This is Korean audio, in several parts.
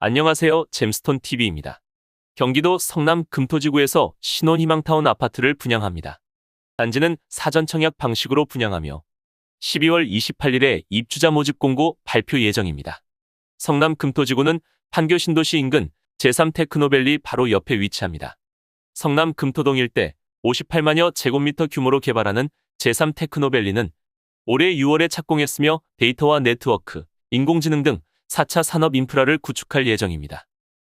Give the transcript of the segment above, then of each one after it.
안녕하세요. 잼스톤 TV입니다. 경기도 성남 금토지구에서 신혼희망타운 아파트를 분양합니다. 단지는 사전 청약 방식으로 분양하며 12월 28일에 입주자 모집 공고 발표 예정입니다. 성남 금토지구는 판교 신도시 인근 제3테크노밸리 바로 옆에 위치합니다. 성남 금토동 일대 58만여 제곱미터 규모로 개발하는 제3테크노밸리는 올해 6월에 착공했으며 데이터와 네트워크, 인공지능 등 4차 산업 인프라를 구축할 예정입니다.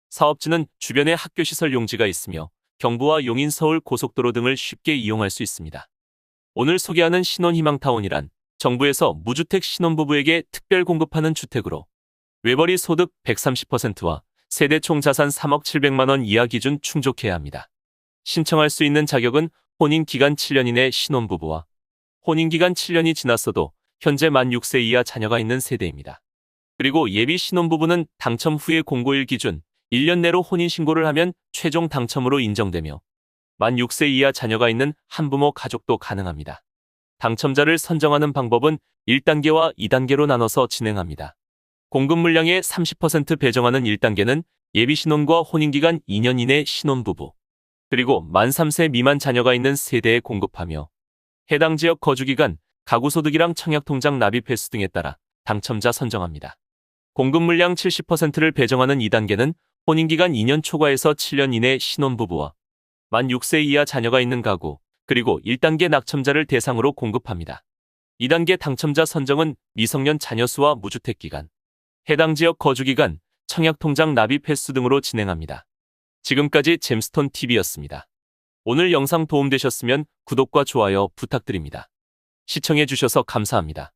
사업지는 주변에 학교시설 용지가 있으며 경부와 용인 서울 고속도로 등을 쉽게 이용할 수 있습니다. 오늘 소개하는 신혼희망타운이란 정부에서 무주택 신혼부부에게 특별 공급하는 주택으로 외벌이 소득 130%와 세대 총 자산 3억 700만 원 이하 기준 충족해야 합니다. 신청할 수 있는 자격은 혼인 기간 7년 이내 신혼부부와 혼인 기간 7년이 지났어도 현재 만 6세 이하 자녀가 있는 세대입니다. 그리고 예비 신혼부부는 당첨 후에 공고일 기준 1년 내로 혼인신고를 하면 최종 당첨으로 인정되며 만 6세 이하 자녀가 있는 한부모 가족도 가능합니다. 당첨자를 선정하는 방법은 1단계와 2단계로 나눠서 진행합니다. 공급 물량의 30% 배정하는 1단계는 예비 신혼과 혼인기간 2년 이내 신혼부부, 그리고 만 3세 미만 자녀가 있는 세대에 공급하며 해당 지역 거주기간, 가구소득이랑 청약통장 납입 횟수 등에 따라 당첨자 선정합니다. 공급 물량 70%를 배정하는 2단계는 혼인기간 2년 초과에서 7년 이내 신혼부부와 만 6세 이하 자녀가 있는 가구, 그리고 1단계 낙첨자를 대상으로 공급합니다. 2단계 당첨자 선정은 미성년 자녀 수와 무주택 기간, 해당 지역 거주 기간, 청약 통장 납입 횟수 등으로 진행합니다. 지금까지 잼스톤 TV였습니다. 오늘 영상 도움되셨으면 구독과 좋아요 부탁드립니다. 시청해 주셔서 감사합니다.